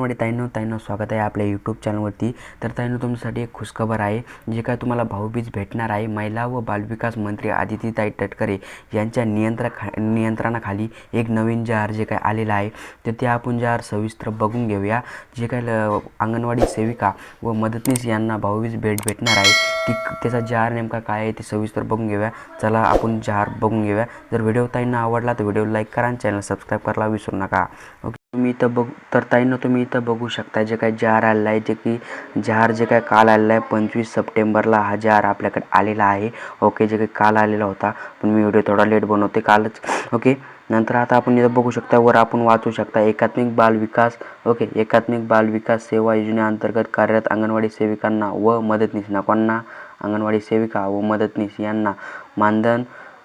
वाडी ताईनो ताईनो स्वागत आहे आपल्या यूट्यूब चॅनलवरती तर ताईनो तुमच्यासाठी एक खुशखबर आहे. जे काय तुम्हाला भाऊबीज भेटणार आहे महिला व बालविकास मंत्री आदितीताई तटकरे यांच्या नियंत्रा खा नियंत्रणाखाली एक नवीन जहार जे काय आलेला आहे तर ते आपण जार सविस्तर बघून घेऊया. जे काय ल अंगणवाडी सेविका व मदतनीस यांना भाऊबीज भेट भेटणार आहे ती त्याचा जार नेमका काय आहे ते सविस्तर बघून घेऊया. चला आपण जहार बघून घेऊया. जर व्हिडिओ ताईंना आवडला तर व्हिडिओ लाईक करा आणि चॅनल सबस्क्राईब करायला विसरू नका. ओके. तुम्ही इथं बघ तर ताईंनो तुम्ही इथं बघू शकता जे काही जहार आलेलं आहे जे की जहार जे काय काल आलेला आहे पंचवीस सप्टेंबरला हा जहार आपल्याकडे आलेला आहे. ओके जे काही काल आलेला होता पण मी व्हिडिओ थोडा लेट बनवते कालच. ओके नंतर आता आपण इथं बघू शकता वर आपण वाचू शकता एकात्मिक बाल विकास ओके एकात्मिक बाल विकास सेवा योजनेअंतर्गत कार्यरत अंगणवाडी सेविकांना व मदतनीस कोणांना अंगणवाडी सेविका व मदतनीस यांना मानधन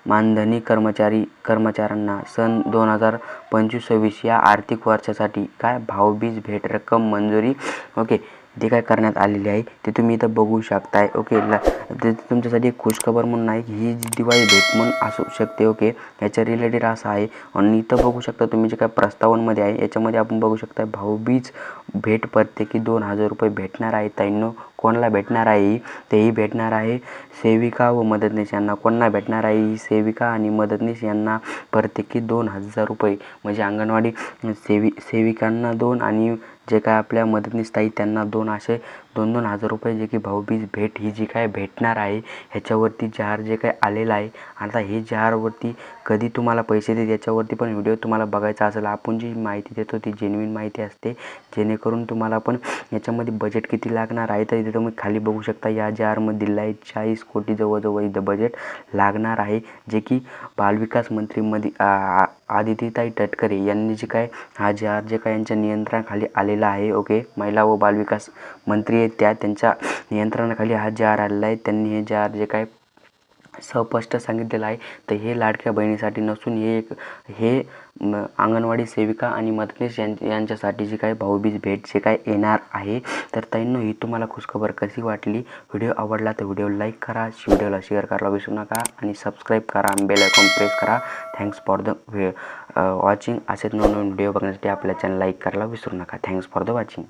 मानधनी कर्मचारी कर्मचाऱ्यांना सन दोन हजार पंचवीस सव्वीस या आर्थिक वर्षासाठी काय भावबीज भेट रक्कम मंजुरी? ओके. ते काय करण्यात आलेली आहे ते तुम्ही इथं बघू शकताय ओके ला ते तुमच्यासाठी एक खुशखबर म्हणून आहे की ही जी दिवाळी भेट म्हणून असू शकते ओके याच्या रिलेटेड असं आहे. आणि इथं बघू शकता तुम्ही जे काय प्रस्तावांमध्ये आहे याच्यामध्ये आपण बघू शकता भाऊबीज भेट प्रत्येकी दोन हजार रुपये भेटणार आहे ताईंनो. कोणाला भेटणार आहे? ही तेही भेटणार आहे. सेविका व मदतनीस यांना कोणाला भेटणार आहे? ही सेविका आणि मदतनीस यांना प्रत्येकी दोन हजार रुपये. म्हणजे अंगणवाडी सेवि सेविकांना दोन आणि जे काय आपल्या मदतनीस ताई त्यांना दोन असे दोन दोन हजार रुपये जे की भाऊबीज भेट ही जी काय भेटणार आहे ह्याच्यावरती जहार जे काय आलेलं आहे. आता हे जहारवरती कधी तुम्हाला पैसे देत याच्यावरती पण व्हिडिओ तुम्हाला बघायचा असेल. आपण जी माहिती देतो ती जेन्युइन माहिती असते. जेणेकरून तुम्हाला पण याच्यामध्ये बजेट किती लागणार आहे तर इथे तुम्ही खाली बघू शकता या जहारमध्ये दिलं आहे चाळीस कोटी जवळजवळ इथं बजेट लागणार आहे. जे की बालविकास मंत्रीमध्ये आदितीताई तटकरे यांनी जे काय हा जहार जे काय यांच्या नियंत्रणाखाली आलेला आहे ओके महिला व बालविकास मंत्री आहेत त्या त्यांच्या नियंत्रणाखाली हा जहार आलेला आहे त्यांनी हे जहार जे काय स्पष्ट सांगितलेलं आहे. तर हे लाडक्या बहिणीसाठी नसून हे एक हे अंगणवाडी सेविका आणि मदतनीस यां यांच्यासाठी जी काय भाऊबीज भेट जे काय येणार आहे. तर ताईंनो ही तुम्हाला खुशखबर कशी वाटली? व्हिडिओ आवडला तर व्हिडिओ लाईक करा व्हिडिओला शेअर करायला विसरू नका आणि सबस्क्राईब करा बेल आयकॉन प्रेस करा. Thanks for the watching. असेच नवनवीन व्हिडिओ बघण्यासाठी आपल्या चॅनल लाईक करायला विसरू नका. Thanks for the watching.